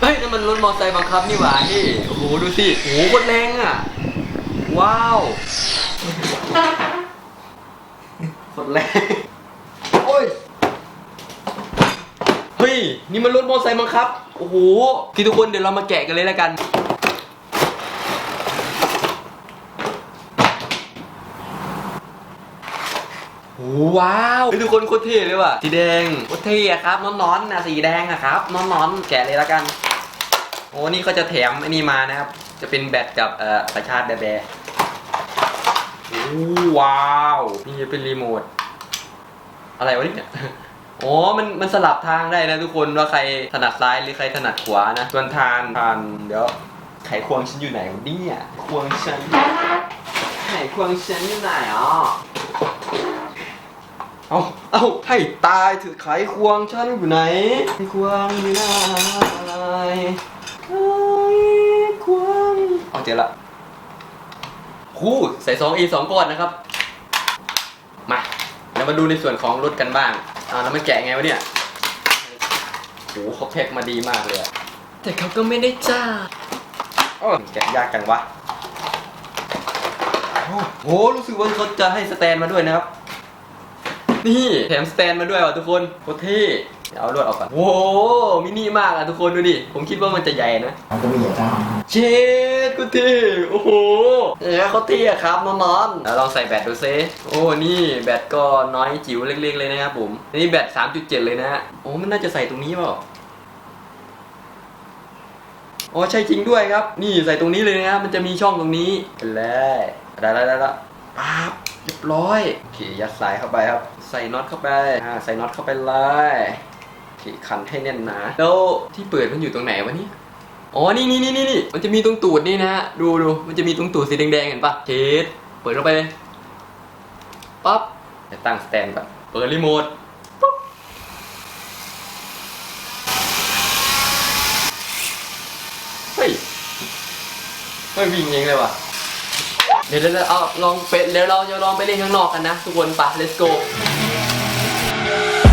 เฮ้ยนั่นมันรถมอเตอร์ไซค์บังคับนี่หว่านี่ โอ้โหดูสิ โอ้โหโคตรแรงอะ ว้าวโคตรแรงโอ้ย เฮ้ย นี่มันรถมอเตอร์ไซค์บังคับ โอ้โหพี่ทุกคนเดี๋ยวเรามาแกะกันเลยแล้วกันโอ้ว้าวทุกคนโคตรเท่เลยว่ะ สีแดงโคตรเท่อะครับ น้อนๆนะสีแดงอะครับ น้อนๆแกะเลยแล้วกัน โอ้นี่เขาจะแถมไอ้นี่มานะครับ จะเป็นแบตกับเอ่อประชาร์จแบแบโอ้ว้าว นี่จะเป็นรีโมท อะไรวะเนี่ยอ๋อ มัน มันสลับทางได้นะทุกคนว่าใครถนัดซ้ายหรือใครถนัดขวานะ ส่วนทานทานเดี๋ยวไขควงฉันอยู่ไหนวะเนี่ยควงฉันไขควงฉันอยู่ไหนอะเอาเอาให้ตายถือไขควงฉันอยู่ไหนไขควงอยู่ไหน เอาเจอละคู่ใส่สองอีสองก้อนนะครับ มาเรามาดูในส่วนของรถกันบ้างอ่าแล้วมันแกะไงวะเนี่ยโหเขาแพ็กมาดีมากเลยอะแต่เขาก็ไม่ได้จ้าโอ้แกะยากจังวะโอ้โหรู้สึกว่าเขาจะให้สแตนมาด้วยนะครับ นี่แถมสแตนมาด้วยว่ะทุกคนโคตรเท่ เดี๋ยวเอาลวดออกก่อนโว้โหมินิมากอะทุกคนดูดิ ผมคิดว่ามันจะใหญ่นะ มันก็มีอย่างจ้าเช็ดกูเท่โอ้โหเออเขาเท่อะครับน้องๆแล้วลองใส่แบตดูซิโอ้นี่แบตก็น้อยจิ๋วเล็กๆเลยนะครับผม นี่แบต 3.7 เลยนะฮะโอ้มันน่าจะใส่ตรงนี้เปล่าโอ้ใช่จริงด้วยครับ นี่ใส่ตรงนี้เลยนะมันจะมีช่องตรงนี้ไปเลยได้แล้วได้แล้วปั๊บเรียบร้อยโอเคยัดสายเข้าไปครับ ใส่น็อตเข้าไปอ่าใส่น็อตเข้าไปเลย โอเคขันให้แน่นหนา แล้วที่เปิดมันอยู่ตรงไหนวะเนี่ยอ๋อ นี่นี่นี่นี่มันจะมีตรงตูดนี่นะฮะ ดูดูมันจะมีตรงตูดสีแดงๆเห็นปะเทสเปิดเข้าไปเลย ปั๊บตั้งสแตนก่อน เปิดรีโมท ปุ๊บ เฮ้ย เฮ้ยวิ่งเองเลยว่ะ เดี๋ยวเดี๋ยวเอาลองเป็ดเดี๋ยวเราจะลองไปเล่นข้างนอกกันนะ ทุกคนไป let's go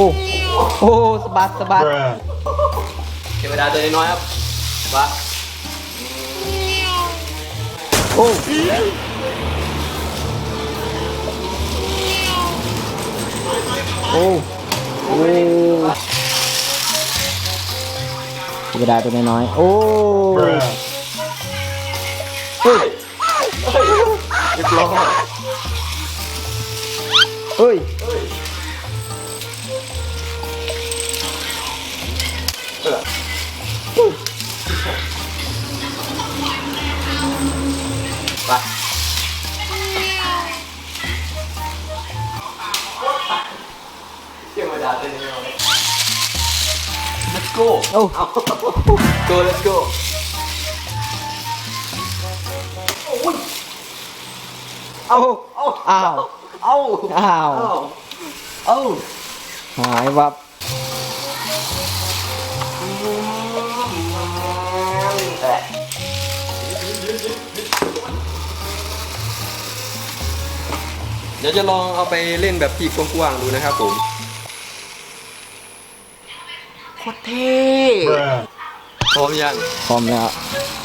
อ้โอ้สะบัดสะบัดเทวดาตัวน้อยๆครับวะโอ้โอ้โอ้ธรรมดาตัวน้อยๆโอ้เฮ้ยเรียบร้อยเฮ้ย ไปเทวดาตัวน้อยๆ let's go โอ้เอา go let's go เอาเอาอ้าวเอาอ้าวเอาหายวับ เดี๋ยวจะลองเอาไปเล่นแบบที่กว้างๆดูนะครับผมโคตรเท่พร้อมยังพร้อมแล้ว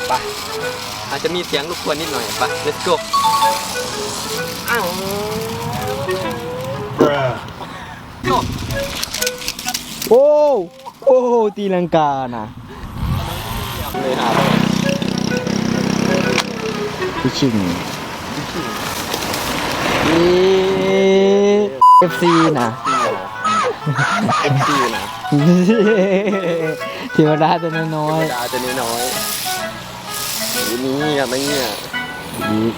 ไปอาจจะมีเสียงรบกวนนิดหน่อยไป let's go อ้าวโอ้ โอ้ตีลังกาน่ะเลยหาพี่ชิงเอฟซีนะเอ็มซีนะเทวดาตัวน้อยดาจะน้อยๆอยู่นี่อะไม่เนี่ยๆอีก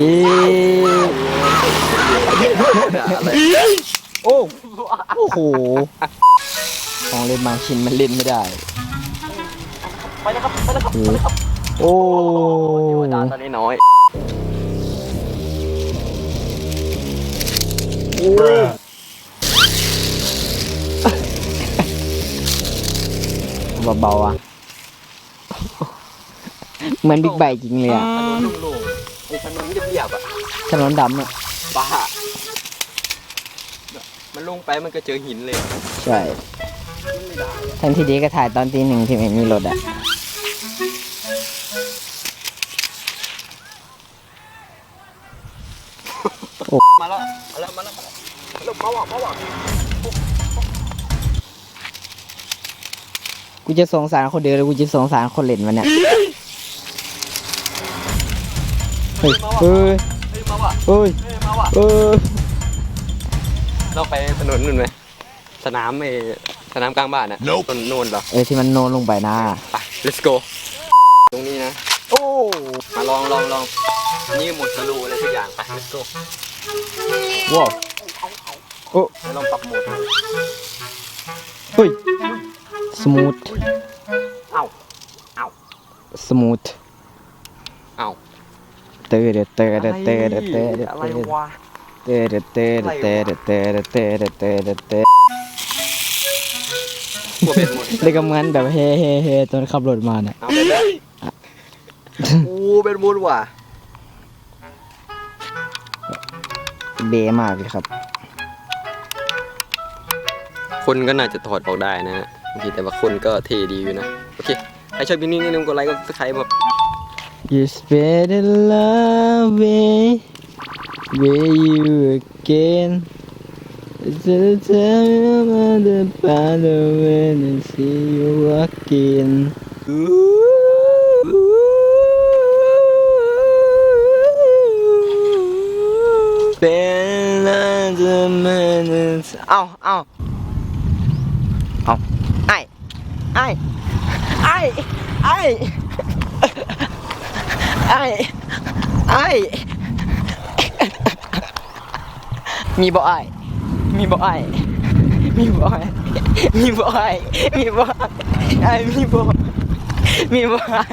อีกโอ้โอ้โห ของเล่นบางชิ้นมันเล่นไม่ได้ ไปนะครับไปนะครับไปนะครับโอ้ดานตอนนี้น้อยเบาๆอะเหมือนบิ๊กไบค์จริงเลยอะถนนโล่งๆไอ้ถนนเรียบๆอะถนนดำอะบ้ามันลงไปมันก็เจอหินเลย ใช่ไม่ได้แทนที่ดีก็ถ่ายตอนตีหนึ่งที่ไม่มีรถอะมาแล้วมาแล้วมาแล้วมาแล้วมาว่ะมาว่ะกูจะสงสารคนเดียวแล้วกูจะสงสารคนเล่นมันเนี่ยเฮ้ยเฮ้ยเฮ้ยมาว่ะเฮ้ยเฮ้ยมาว่ะเออเราไปถนนนู่นไหมสนามไอ้ สนามกลางบ้านอะโน่นโน่นเหรอเออที่มันโนนลงไปนะไป let's go ตรงนี้นะ โอ้ มาลองลองลองนี่หมดสโลว์อะไรทุกอย่างไป let's go ว้าวโอ้ไปลองปรับโหมดเฮ้ยสมูทเอ้าสมูทเอ้าเตอเดเตอเดเตอเดเตอเดอะไรเตอวะเตอเดเตอเดเตอเดเตอเดเตอเดเตอเดเตอ พวกเป็นหมดเลยก็เหมือนแบบเฮ้เฮ้เฮ้ตอนขับรถมาเนี่ยเอาไปเลยโอ้เป็นมูดว่ะเบมากเลยครับ คนก็น่าจะถอดออกได้นะฮะโอเคแต่ว่าคนก็เท่ดีอยู่นะ โอเค ใครชอบคลิปนี้อย่าลืมกดไลค์กดซับสไครต์แบบ You spread the love way, way you again. It's the time of the battle when I see you walking. Spend another minute. เอาเอาเอาไอ้ไอ้ไอ้ มีบ่อยมีบ่อยมีบ่อยมีบ่อยไอ้มีบ่อยมีบ่อย